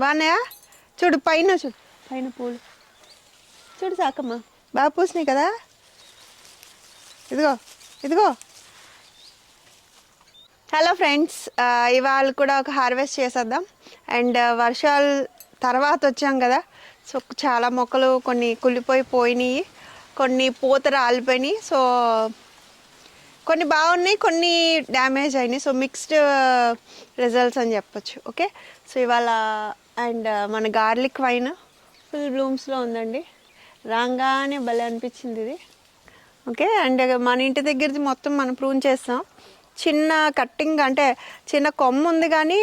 బాగున్నాయా? చూడు పైన చూడు పైన పూలు. చూడు సాకమ్మ బాగా పూసినాయి కదా? ఇదిగో ఇదిగో. హలో ఫ్రెండ్స్ ఇవాళ కూడా ఒక హార్వెస్ట్ చేసేద్దాం. అండ్ వర్షాలు తర్వాత వచ్చాం కదా? సో చాలా మొక్కలు కొన్ని కుళ్ళిపోయి పోయినాయి. కొన్ని పూత రాలిపోయినాయి. సో కొన్ని బాగున్నాయి కొన్ని డ్యామేజ్ అయినాయి. సో మిక్స్డ్ రిజల్ట్స్ అని చెప్పొచ్చు. ఓకే సో ఇవాళ అండ్ మన గార్లిక్ వైన్ ఫుల్ బ్లూమ్స్లో ఉందండి. రాగానే భలే అనిపించింది ఇది. ఓకే అండ్ మన ఇంటి దగ్గరది మొత్తం మనం ప్రూన్ చేస్తాం. చిన్న కట్టింగ్ అంటే చిన్న కొమ్మ ఉంది కానీ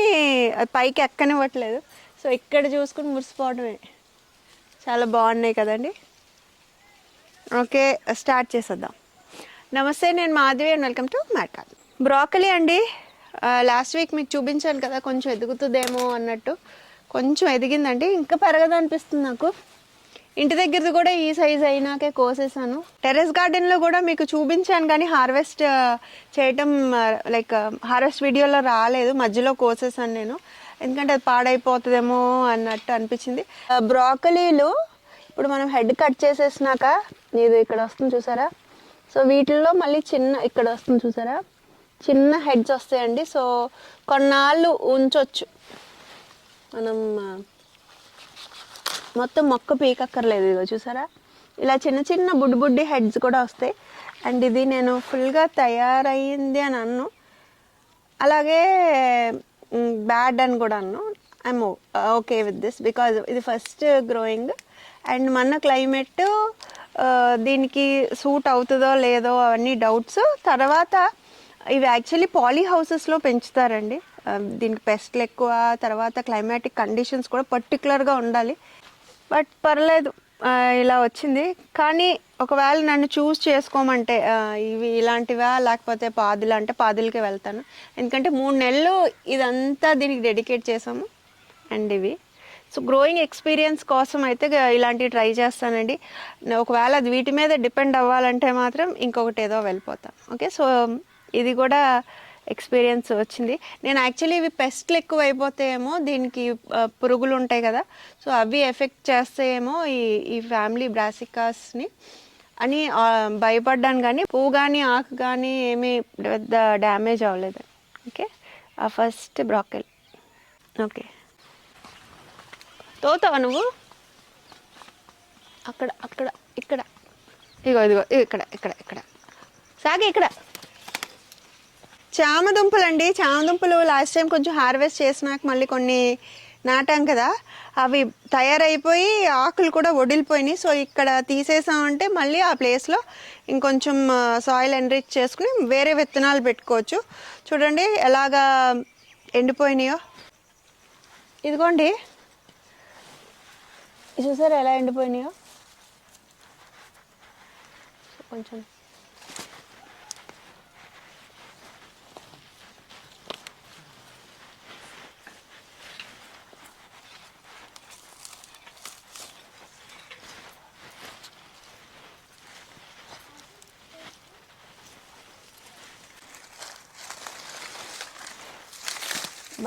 అది పైకి ఎక్కనివ్వట్లేదు. సో ఇక్కడ చూసుకుని మురిసిపోవడమే. చాలా బాగున్నాయి కదండి. ఓకే స్టార్ట్ చేసేద్దాం. నమస్తే నేను Madhavi and welcome to mat broccoli అండి. లాస్ట్ వీక్ మీకు చూపించాను కదా కొంచెం ఎదుగుతుందేమో అన్నట్టు. కొంచెం ఎదిగిందండి. ఇంకా పెరగదు అనిపిస్తుంది నాకు. ఇంటి దగ్గరది కూడా ఈ సైజ్ అయినాకే కోసేసాను. టెర్రస్ గార్డెన్లో కూడా మీకు చూపించాను కానీ హార్వెస్ట్ చేయటం లైక్ హార్వెస్ట్ వీడియోలో రాలేదు. మధ్యలో కోసేసాను నేను. ఎందుకంటే అది పాడైపోతుందేమో అన్నట్టు అనిపించింది. బ్రాకలీలు ఇప్పుడు మనం హెడ్ కట్ చేసేసినాక ఇది ఇక్కడ వస్తుంది చూసారా? సో వీటిల్లో మళ్ళీ చిన్న ఇక్కడ వస్తుంది చూసారా? చిన్న హెడ్స్ వస్తాయండి. సో కొన్నాళ్ళు ఉంచొచ్చు. మనం మొత్తం మొక్క పీకక్కర్లేదు ఇదిగో చూసారా? ఇలా చిన్న చిన్న బుడ్డి బుడ్డి హెడ్స్ కూడా వస్తాయి. అండ్ ఇది నేను ఫుల్గా తయారయ్యింది అని అన్ను. అలాగే బ్యాడ్ అని కూడా అన్ను. I'm okay with this because ఇది ఫస్ట్ గ్రోయింగ్ అండ్ మన క్లైమేట్ దీనికి సూట్ అవుతుందో లేదో అవన్నీ డౌట్స్. తర్వాత ఇవి యాక్చువల్లీ పాలీ హౌసెస్లో పెంచుతారండి. Um, దీనికి పెస్ట్లు ఎక్కువ తర్వాత క్లైమాటిక్ కండిషన్స్ కూడా పర్టికులర్గా ఉండాలి. బట్ పర్లేదు ఇలా వచ్చింది. కానీ ఒకవేళ నన్ను చూస్ చేసుకోమంటే ఇవి ఇలాంటివా? లేకపోతే పాదులు అంటే పాదులకే వెళ్తాను. ఎందుకంటే మూడు నెలలు ఇదంతా దీనికి డెడికేట్ చేసాము అండ్ ఇవి. సో గ్రోయింగ్ ఎక్స్పీరియన్స్ కోసం అయితే ఇలాంటివి ట్రై చేస్తానండి. ఒకవేళ అది వీటి మీద డిపెండ్ అవ్వాలంటే మాత్రం ఇంకొకటి ఏదో వెళ్ళిపోతాం. ఓకే సో ఇది కూడా ఎక్స్పీరియన్స్ వచ్చింది. నేను యాక్చువల్లీ ఇవి పెస్ట్లు ఎక్కువ అయిపోతాయేమో దీనికి పురుగులు ఉంటాయి కదా సో అవి ఎఫెక్ట్ చేస్తాయేమో ఈ ఈ ఫ్యామిలీ బ్రాసికాస్ని. అని భయపడ్డాను కానీ పువ్వు కానీ ఆకు కానీ ఏమీ పెద్ద డ్యామేజ్ అవ్వలేదు. ఓకే? ఆ ఫస్ట్ బ్రాకెల్. ఓకే. తోతావా నువ్వు? అక్కడ అక్కడ ఇక్కడ. ఇగో ఇదిగో ఇక్కడ ఇక్కడ ఇక్కడ. సాగే ఇక్కడ. చామదుంపలు అండి చామదుంపలు లాస్ట్ టైం కొంచెం హార్వెస్ట్ చేసినాక మళ్ళీ కొన్ని నాటాం కదా అవి తయారైపోయి ఆకులు కూడా వడిలిపోయినాయి. సో ఇక్కడ తీసేసామంటే మళ్ళీ ఆ ప్లేస్లో ఇంకొంచెం సాయిల్ ఎన్రిచ్ చేసుకుని వేరే విత్తనాలు పెట్టుకోవచ్చు. చూడండి ఎలాగా ఎండిపోయినాయో. ఇదిగోండి. చూసారు చూసారా ఎలా ఎండిపోయినాయో? కొంచెం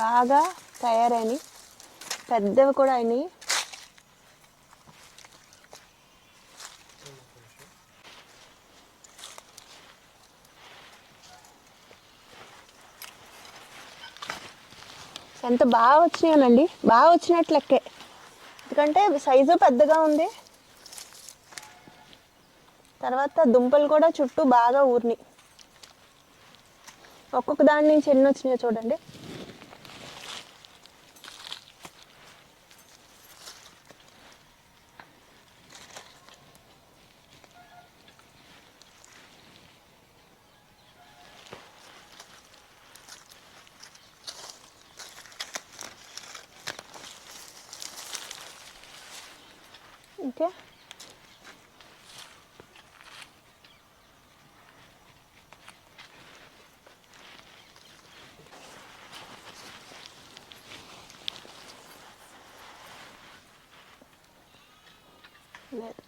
బాగా తయారైనవి పెద్దవి కూడా అయినాయి. ఎంత బాగా వచ్చినాయనండి బాగా వచ్చినట్లు లెక్కే. ఎందుకంటే సైజు పెద్దగా ఉంది. తర్వాత దుంపలు కూడా చుట్టూ బాగా ఊరినాయి. ఒక్కొక్క దాని నుంచి ఎన్ని వచ్చినాయో చూడండి. ఓకే. లేదు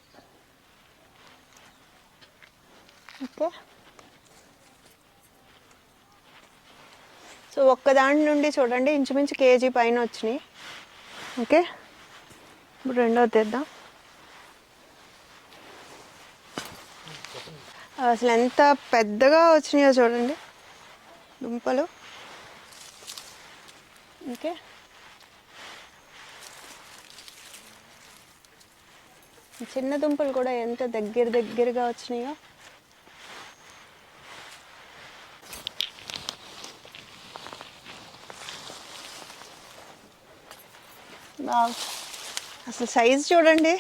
ఓకే. సో ఒక్క దాని నుండి చూడండి. ఇంచుమించు కేజీ పైన వచ్చినాయి. ఓకే. ఇప్పుడు రెండో తెద్దాం. అసలు ఎంత పెద్దగా వచ్చినాయో చూడండి. దుంపలు. ఓకే చిన్న దుంపలు కూడా ఎంత దగ్గర దగ్గరగా వచ్చినాయో. అసలు సైజ్ చూడండి.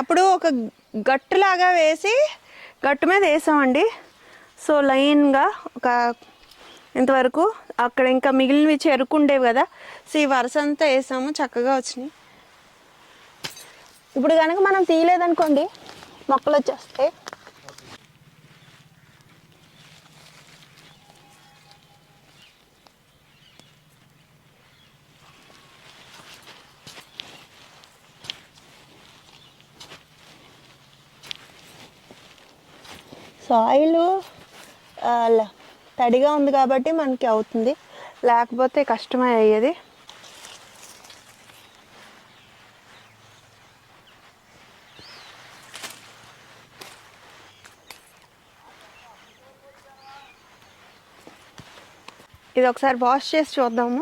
అప్పుడు ఒక గట్టులాగా వేసి గట్టు మీద వేసామండి. సో లైన్గా ఒక ఇంతవరకు అక్కడ ఇంకా మిగిలినవి చెరుకుండేవి కదా. సో ఈ వరుస అంతా వేసాము చక్కగా వచ్చినాయి. ఇప్పుడు కనుక మనం తీయలేదనుకోండి మొక్కలు వచ్చేస్తాయి. సాయిల్ తడిగా ఉంది కాబట్టి మనకి అవుతుంది. లేకపోతే కష్టమే అయ్యేది. ఇది ఒకసారి వాష్ చేసి చూద్దాము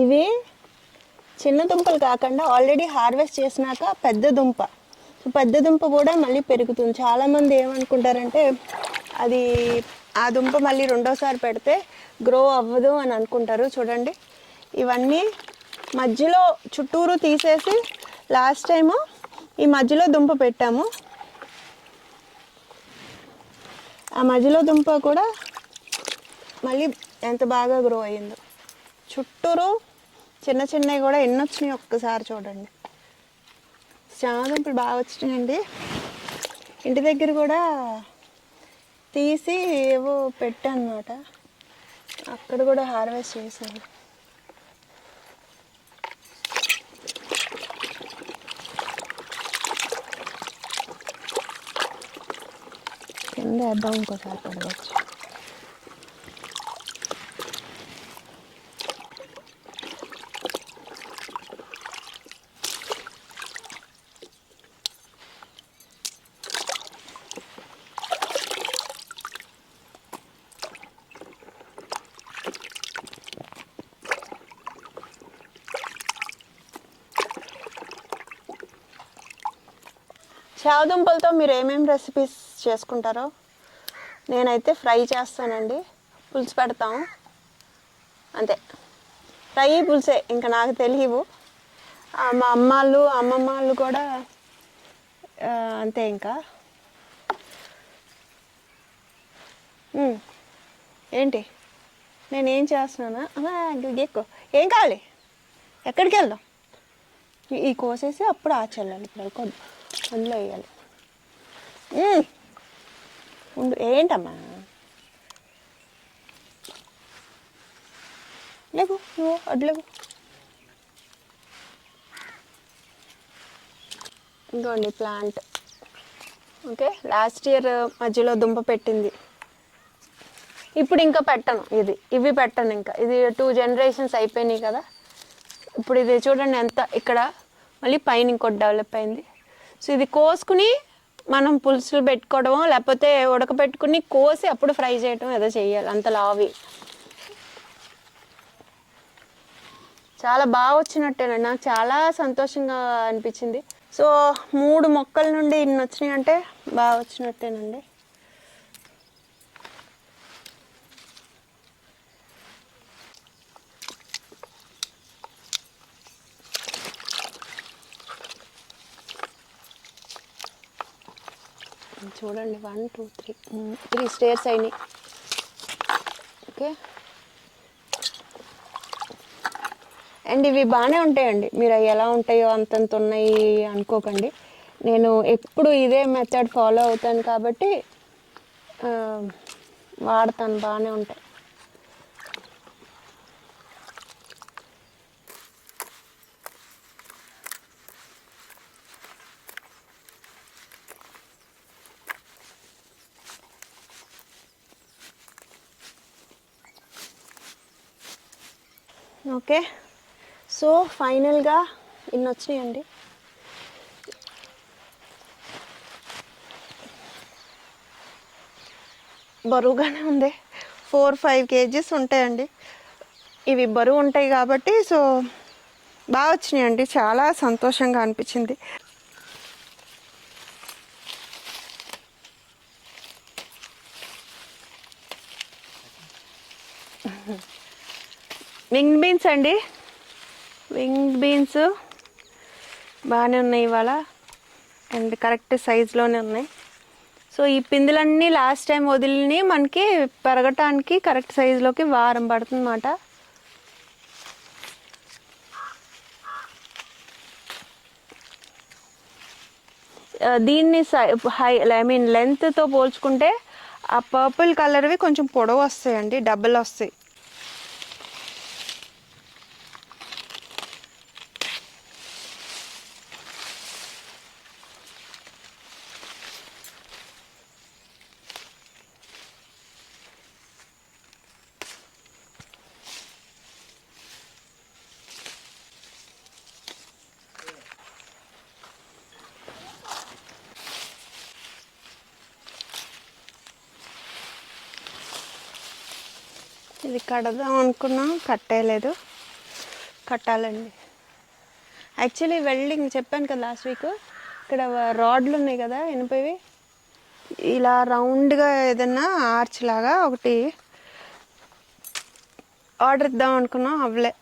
ఇవి చిన్న దుంపలు కాకుండా ఆల్రెడీ హార్వెస్ట్ చేసినాక పెద్ద దుంప. సో పెద్ద దుంప కూడా మళ్ళీ పెరుగుతుంది. చాలామంది ఏమనుకుంటారంటే అది ఆ దుంప మళ్ళీ రెండోసారి పెడితే గ్రో అవ్వదు అని అనుకుంటారు. చూడండి. ఇవన్నీ మధ్యలో చుట్టూరు తీసేసి లాస్ట్ టైము ఈ మధ్యలో దుంప పెట్టాము. ఆ మధ్యలో దుంప కూడా మళ్ళీ ఎంత బాగా గ్రో అయ్యిందో. చుట్టూరు చిన్న చిన్నవి కూడా ఎన్ని వచ్చినాయి ఒక్కసారి చూడండి. చామంతులు బాగా వచ్చినాయండి. ఇంటి దగ్గర కూడా తీసి ఏవో పెట్టాను అక్కడ కూడా హార్వెస్ట్ చేశాను కింద వేద్దాం ఇంకోసారి పడవచ్చు చావదుంపలతో మీరు ఏమేమి రెసిపీస్ చేసుకుంటారో నేనైతే ఫ్రై చేస్తానండి. పులుసు పెడతాం. అంతే. ఫ్రై పులుసే. ఇంకా నాకు తెలియవు. మా అమ్మాళ్ళు అమ్మమ్మ వాళ్ళు కూడా అంతే ఇంకా. ఏంటి? నేనేం చేస్తున్నానా? ఎక్కువ ఏం కావాలి? ఎక్కడికి వెళ్దాం ఈ- కోసేసి అప్పుడు ఆచెళ్ళాలి ఇప్పుడు వెళ్ళకొద్దు అందులో వేయాలి. ఉండు ఏంటమ్మా? లేకు నువ్వు అడ్లేకు ఇంకోండి ప్లాంట్ ఓకే లాస్ట్ ఇయర్ మధ్యలో దుంప పెట్టింది. ఇప్పుడు ఇంకా పెట్టను ఇది ఇవి పెట్టను ఇంకా. ఇది టూ జనరేషన్స్ అయిపోయినాయి కదా. ఇప్పుడు ఇది చూడండి ఎంత ఇక్కడ మళ్ళీ పైన ఇంకోటి డెవలప్ అయింది. సో ఇది కోసుకుని మనం పులుసులు పెట్టుకోవడమో లేకపోతే ఉడకబెట్టుకుని కోసి అప్పుడు ఫ్రై చేయడం ఏదో చేయాలి అంత లావి. చాలా బాగా వచ్చినట్టేనండి నాకు చాలా సంతోషంగా అనిపించింది. సో మూడు మొక్కల నుండి ఇన్ని వచ్చినాయి అంటే బాగా వచ్చినట్టేనండి. చూడండి. One two three three stairs అయినాయి. ఓకే అండ్ ఇవి బాగానే ఉంటాయండి. మీరు అవి ఎలా ఉంటాయో అంతంత ఉన్నాయి అనుకోకండి. నేను ఎప్పుడు ఇదే మెథడ్ ఫాలో అవుతాను కాబట్టి వాడతాను. బాగానే ఉంటాయి. ఓకే. సో ఫైనల్గా ఇన్ని వచ్చినాయండి బరువుగానే ఉంది. ఫోర్ ఫైవ్ కేజీస్ ఉంటాయండి. ఇవి బరువు ఉంటాయి కాబట్టి సో బాగా వచ్చినాయండి. చాలా సంతోషంగా అనిపించింది. వింగ్ బీన్స్ అండి. వింగ్ బీన్స్ బాగానే ఉన్నాయి ఇవాళ. అండ్ కరెక్ట్ సైజులోనే ఉన్నాయి. సో ఈ పిందులన్నీ లాస్ట్ టైం వదిలిని మనకి పెరగటానికి కరెక్ట్ సైజులోకి వారం పడుతుంది అన్నమాట దీన్ని హై ఐ మీన్ లెంత్తో పోల్చుకుంటే ఆ పర్పుల్ కలర్వి కొంచెం పొడవు వస్తాయండి డబుల్ వస్తాయి. కడదాం అనుకున్నాం కట్టేయలేదు. కట్టాలండి. యాక్చువల్లీ వెల్డింగ్ చెప్పాను కదా లాస్ట్ వీక్ ఇక్కడ రాడ్లు ఉన్నాయి కదా వినిపోయి ఇలా రౌండ్గా ఏదన్నా ఆర్చ్ లాగా ఒకటి ఆర్డర్ ఇద్దాం అనుకున్నాం అవ్వలే.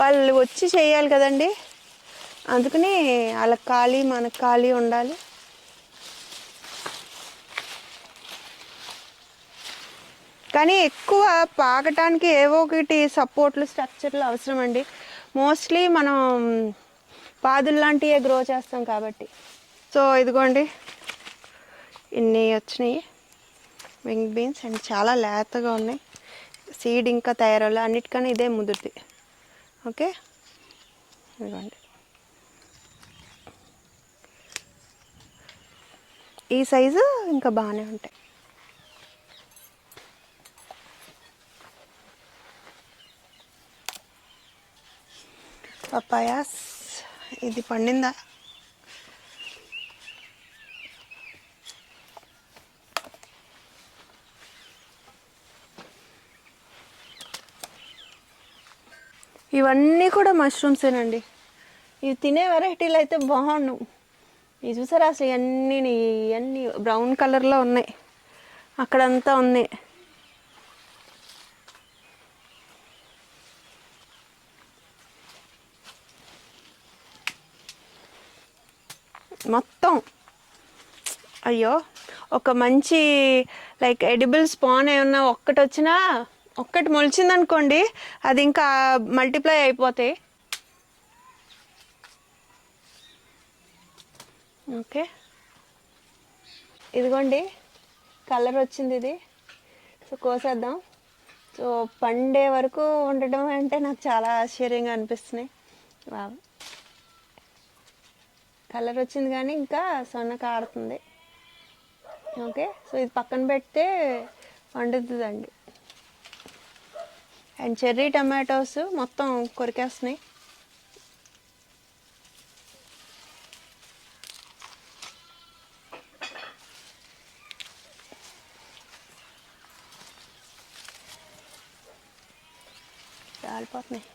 వాళ్ళు వచ్చి చేయాలి కదండి. అందుకని వాళ్ళకి ఖాళీ మనకు ఖాళీ ఉండాలి. కానీ ఎక్కువ పాకటానికి ఏవో ఒకటి సపోర్ట్లు స్ట్రక్చర్లు అవసరం అండి. మోస్ట్లీ మనం పాదులు లాంటివే గ్రో చేస్తాం కాబట్టి. సో ఇదిగోండి. ఇన్ని వచ్చినాయి. వింగ్ బీన్స్ అండ్ చాలా లేతగా ఉన్నాయి. సీడ్ ఇంకా తయారవ్వాలి? అన్నిటికన్నా ఇదే ముదురుది. ఓకే ఇదిగోండి. ఈ సైజు ఇంకా బాగానే ఉంటాయి. పపాయాస్. ఇది పండిందా? ఇవన్నీ కూడా మష్రూమ్సేనండి ఇవి తినే వెరైటీలు అయితే బాగుండు ఇవి చూసారా అసలు ఇవన్నీ ఇవన్నీ బ్రౌన్ కలర్లో ఉన్నాయి. అక్కడంతా ఉన్నాయి మొత్తం అయ్యో ఒక మంచి లైక్ ఎడిబుల్ స్పాన్ ఏమన్నా ఒక్కటి వచ్చినా ఒక్కటి మొలిచిందనుకోండి అది ఇంకా మల్టిప్లై అయిపోతాయి ఓకే ఇదిగోండి కలర్ వచ్చింది ఇది. సో కోసేద్దాం. సో పండే వరకు ఉండడం అంటే నాకు చాలా ఆశ్చర్యంగా అనిపిస్తున్నాయి. వావ్ కలర్ వచ్చింది కానీ ఇంకా సొన్న కారుతుంది ఓకే? సో ఇది పక్కన పెడితే వండుతుందండి. అండ్ చెర్రీ టమాటోస్ మొత్తం కొరికేస్తున్నాయి. రాలిపోతున్నాయి.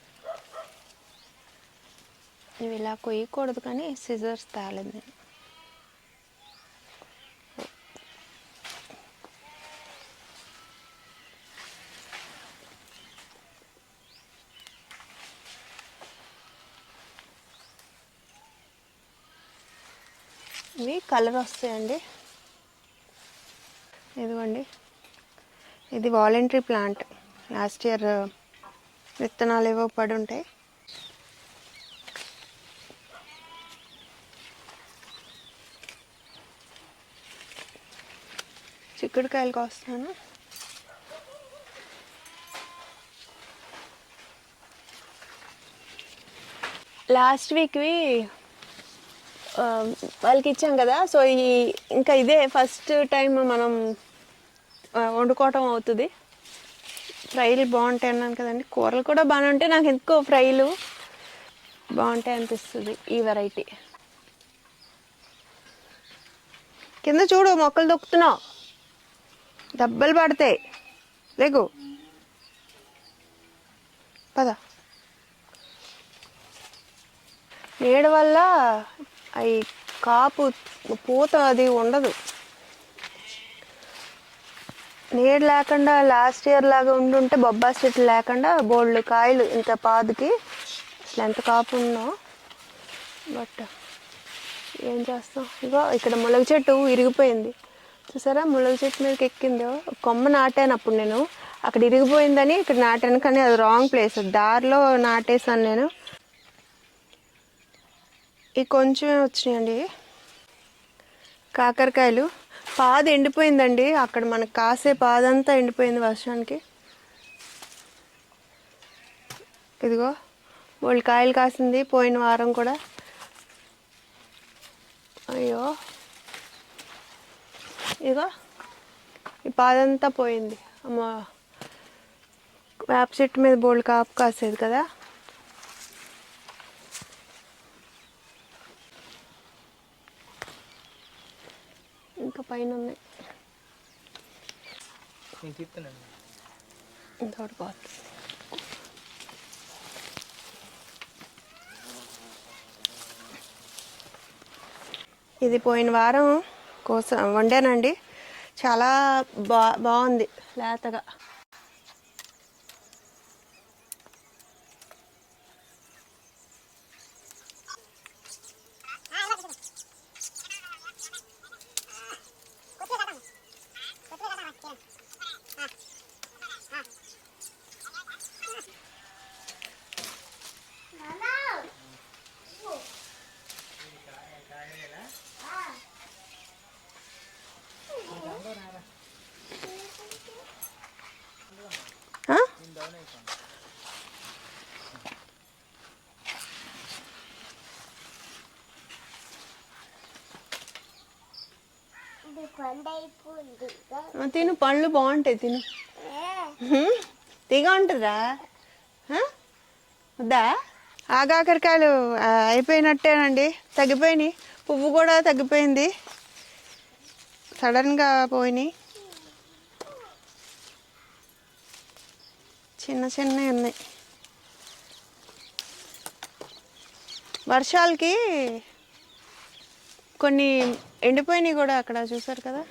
ఇవి ఇలా కొయ్యకూడదు కానీ సిజర్స్ తాలేదు. నేను ఇవి కలర్ వస్తాయండి ఇదిగోండి. ఇది వాలంటరీ ప్లాంట్. లాస్ట్ ఇయర్ విత్తనాలు ఏవో పడి ఉంటాయి. చిక్కుడుకాయలు కోస్తాను లాస్ట్ వీక్వి వాళ్ళకి ఇచ్చాం కదా. సో ఈ ఇంకా ఇదే ఫస్ట్ టైం మనం వండుకోవటం అవుతుంది. ఫ్రైలు బాగుంటాయి అన్నాను కదండి. కూరలు కూడా బాగానే ఉంటాయి. నాకు ఎందుకో ఫ్రైలు బాగుంటాయి అనిపిస్తుంది ఈ వెరైటీ కింద చూడు మొక్కలు దొక్కుతున్నావు దెబ్బలు పడతాయి. లేకు పద. నీడ వల్ల అవి కాపు పూత అది ఉండదు. నీడ లేకుండా లాస్ట్ ఇయర్ లాగా ఉండుంటే బొబ్బాస్ చెట్లు లేకుండా బోల్డ్ కాయలు ఇంత పాదుకి అసలు ఎంత కాపు ఉన్నా బట్ ఏం చేస్తాం? ఇగో ఇక్కడ ములగ చెట్టు ఇరిగిపోయింది. చూసారా? ములగ చెట్టు మీదకి ఎక్కిందో? కొమ్మ నాటాను అప్పుడు నేను. అక్కడ ఇరిగిపోయిందని ఇక్కడ నాటాను కానీ అది రాంగ్ ప్లేస్ దారిలో నాటేశాను నేను. ఈ కొంచెమే వచ్చినాయండి. కాకరకాయలు. పాది ఎండిపోయిందండి. అక్కడ మనకు కాసే పాదంతా ఎండిపోయింది వర్షానికి. ఇదిగో వాళ్ళు కాయలు కాసింది పోయిన వారం కూడా. అయ్యో. ఇదిగో ఈ పాదంతా పోయింది. అమ్మ. వేప చెట్టు మీద బోల్డ్ కాపు కాసేది కదా ఇంకా పైన ఉన్నాయి. నేను పోతుంది ఇది పోయిన వారం కోసం వండానండి. చాలా బా బాగుంది లేతగా ఆ? ఆ, తిను పళ్ళు బాగుంటాయి తిను? తీగ ఉంటుందా? వద్దా ఆగాకరకాయలు అయిపోయినట్టేనండి. తగ్గిపోయినాయి. పువ్వు కూడా తగ్గిపోయింది. సడన్గా పోయినాయి. చిన్న చిన్నవి ఉన్నాయి. వర్షాలకి కొన్ని ఎండిపోయినాయి కూడా అక్కడ చూసారు కదా?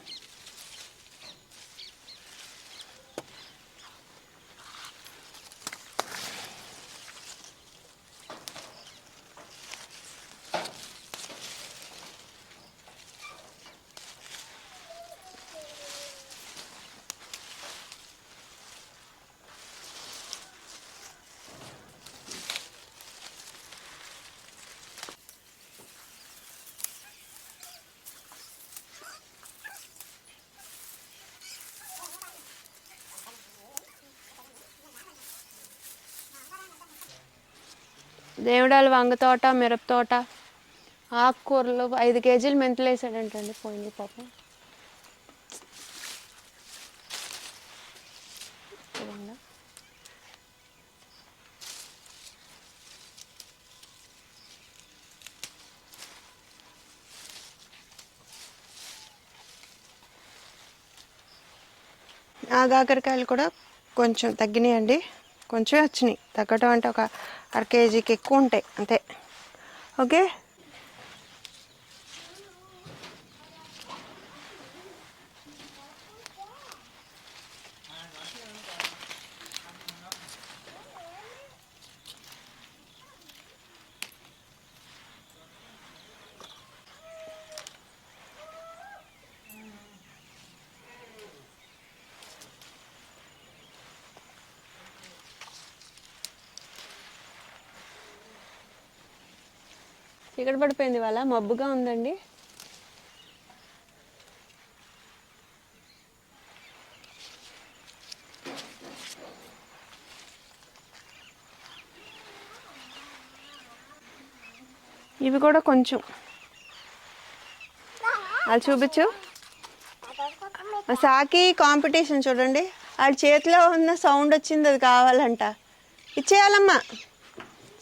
దేవుడాల వంగ తోట మిరప తోట ఆకుకూరలు ఐదు కేజీలు మెంతులు వేసాడంటండి పోయింది పాపం. ఆ కాకరకాయలు కూడా కొంచెం తగ్గినాయండి. కొంచెం వచ్చినాయి. తగ్గటం అంటే ఒక అర కేజీకి ఎక్కువ ఉంటాయి అంతే. ఓకే? చీకటి పడిపోయింది వాళ్ళ మబ్బుగా ఉందండి. ఇవి కూడా కొంచెం. అది చూపించు. సాకి కాంపిటీషన్ చూడండి. ఆడి చేతిలో ఉన్న సౌండ్ వచ్చింది అది కావాలంట. ఇచ్చేయాలమ్మా.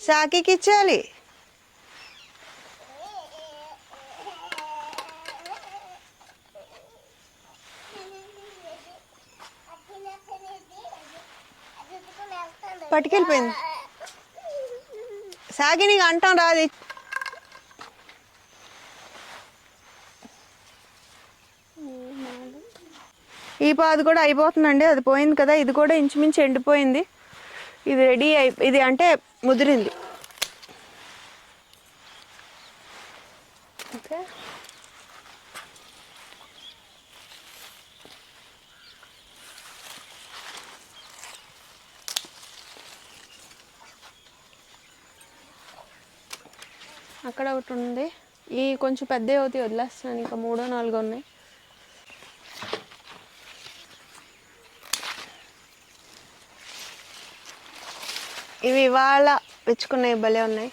సాకికి ఇచ్చేయాలి. అయిపోయింది. సాగి నీకు అంటాం రాదు. ఈ పాదు కూడా అయిపోతుందండి. అది పోయింది కదా ఇది కూడా ఇంచుమించు ఎండిపోయింది. ఇది రెడీ అయి ఇది అంటే ముదిరింది ఓకే అక్కడ ఒకటి ఉంది. ఈ కొంచెం పెద్ద అవుతాయి వదిలేస్తున్నాను ఇంకా మూడో నాలుగో ఉన్నాయి. ఇవి ఇవాళ విచ్చుకున్నాయి భలే ఉన్నాయి.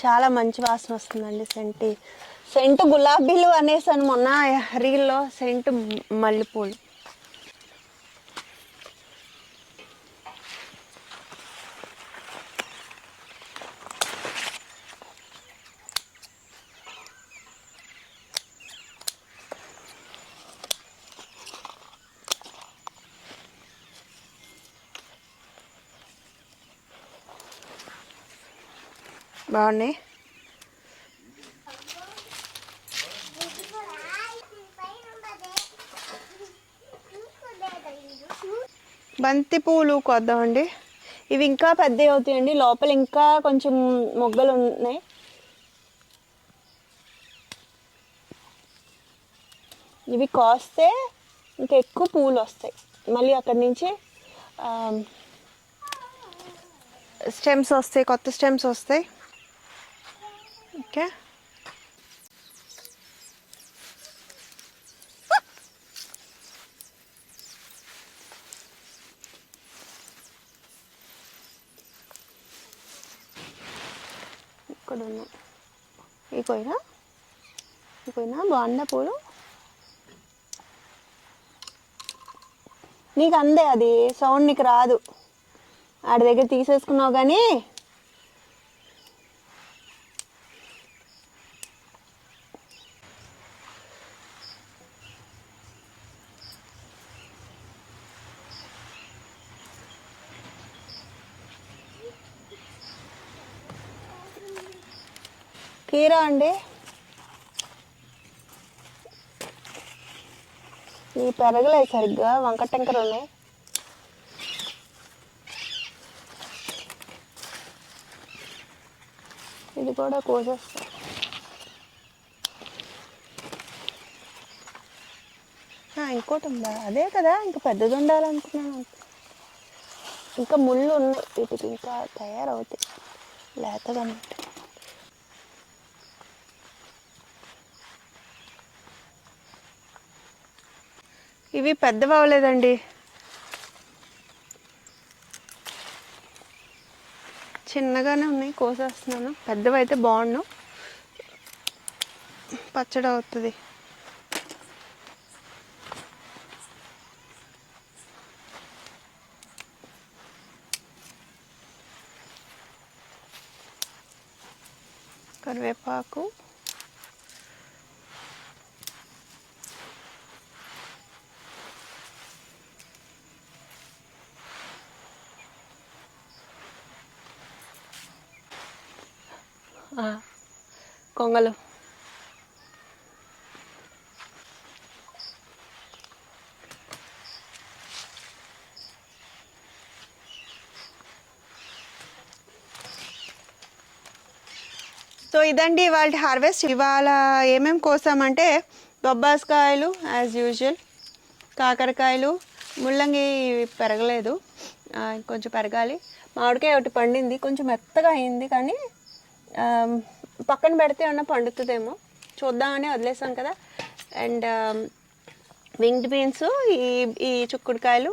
చాలా మంచి వాసన వస్తుందండి సెంటి. సెంట్ గులాబీలు అనేసాను మొన్న రీల్లో సెంట్ మల్లెపూలు. బాగున్నాయి? బంతి పూలు కొద్దామండి ఇవి ఇంకా పెద్దవి అవుతాయండి. లోపల ఇంకా కొంచెం మొగ్గలు ఉన్నాయి. ఇవి కాస్తే ఇంకా ఎక్కువ పూలు వస్తాయి. మళ్ళీ అక్కడి నుంచి స్టెమ్స్ వస్తాయి కొత్త స్టెమ్స్ వస్తాయి. ఓకే. ఇక్కడ ఉన్నాయి ఈ పోయినా? ఈ పోయినా? బాగుందా పూలు నీకు అందే అది సౌండ్ నీకు రాదు. ఆడి దగ్గర తీసేసుకున్నావు కానీ కీరా అండి. ఈ పెరగలేదు సరిగ్గా వంకటంకర ఉన్నాయి. ఇది కూడా కోసేస్తా. ఇంకోటి ఉందా? అదే కదా ఇంకా పెద్దది ఉండాలనుకున్నాను. ఇంకా ముళ్ళు ఉన్నాయి వీటికి ఇంకా తయారవుతాయి. లేతగా ఇవి పెద్దవి అవ్వలేదండి చిన్నగానే ఉన్నాయి కోసేస్తున్నాను. పెద్దవి అయితే బాగుండు. పచ్చడి అవుతుంది కరివేపాకు. కొంగలు సో ఇదండి ఇవాళ హార్వెస్ట్. ఇవాళ ఏమేమి కోసామంటే బొబ్బాస్కాయలు యాజ్ యూజువల్ కాకరకాయలు ముల్లంగి పెరగలేదు. కొంచెం పెరగాలి. మామిడికాయ ఒకటి పండింది కొంచెం మెత్తగా అయింది కానీ పక్కన పెడితే ఏమన్నా పండుతుందేమో. చూద్దామని వదిలేసాం కదా. అండ్ వింగ్డ్ బీన్స్ ఈ ఈ చుక్కుడుకాయలు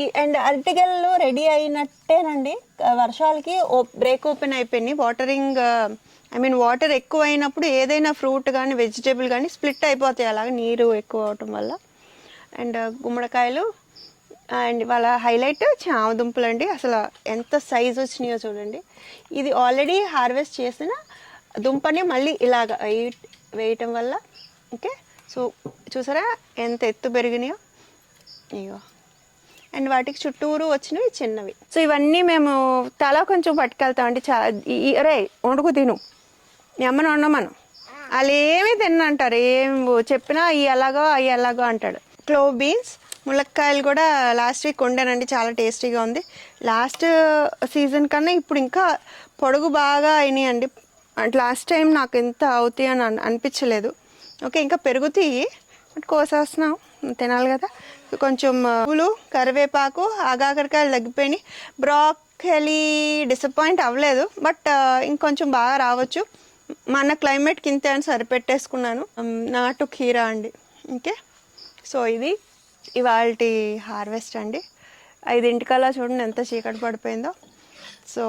ఈ అండ్ అరటిగెలు రెడీ అయినట్టేనండి. వర్షాలకి ఓ బ్రేక్ ఓపెన్ అయిపోయినాయి. వాటరింగ్ ఐ మీన్ వాటర్ ఎక్కువ అయినప్పుడు ఏదైనా ఫ్రూట్ కానీ వెజిటేబుల్ కానీ స్ప్లిట్ అయిపోతాయి. అలాగే నీరు ఎక్కువ అవటం వల్ల. అండ్ గుమ్మడికాయలు అండ్ వాళ్ళ హైలైట్ చామదుంపలు అండి అసలు ఎంత సైజ్ వచ్చినాయో చూడండి. ఇది ఆల్రెడీ హార్వెస్ట్ చేసిన దుంపని మళ్ళీ ఇలాగ వేయ- వేయటం వల్ల. ఓకే? సో చూసారా? ఎంత ఎత్తు పెరిగినాయో? ఇగో అండ్ వాటికి చుట్టూరు వచ్చినవి చిన్నవి. సో ఇవన్నీ మేము తల కొంచెం పట్టుకెళ్తాం అంటే చాలా అరే వండుకు తిను. నీ అమ్మని వండమను. వాళ్ళు ఏమీ తిన్నంటారు. ఏం చెప్పినా అవి ఎలాగో అవి ఎలాగో అంటాడు. క్లోవ్ బీన్స్ ములక్కాయలు కూడా లాస్ట్ వీక్ వండానండి చాలా టేస్టీగా ఉంది. లాస్ట్ సీజన్ uh, కన్నా ఇప్పుడు ఇంకా పొడుగు బాగా అయినాయి అండి అంటే లాస్ట్ టైం నాకు ఎంత అవుతాయి అని అనిపించలేదు. ఓకే ఇంకా పెరుగుతాయి బట్ కోసేస్తున్నాం. తినాలి కదా. కొంచెం uh, పూలు కరివేపాకు ఆగాకరకాయలు తగ్గిపోయినాయి. బ్రాకెలీ డిసప్పాయింట్ అవ్వలేదు బట్ uh, ఇంకొంచెం బాగా రావచ్చు. మన క్లైమేట్కి ఇంతే అని సరిపెట్టేసుకున్నాను. Um, నాటు కీరా అండి. ఓకే సో ఇది ఇవాళ హార్వెస్ట్ అండి. ఐదింటికల్లా చూడండి ఎంత చీకటి పడిపోయిందో. సో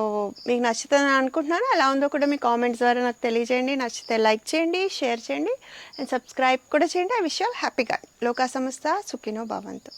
మీకు నచ్చుతుందని అనుకుంటున్నాను. ఎలా ఉందో కూడా మీ కామెంట్స్ ద్వారా నాకు తెలియజేయండి. నచ్చితే లైక్ చేయండి షేర్ చేయండి అండ్ సబ్స్క్రైబ్ కూడా చేయండి. ఆ విషయాలు హ్యాపీగా లోకా సంస్థ సుఖినో భవంతు.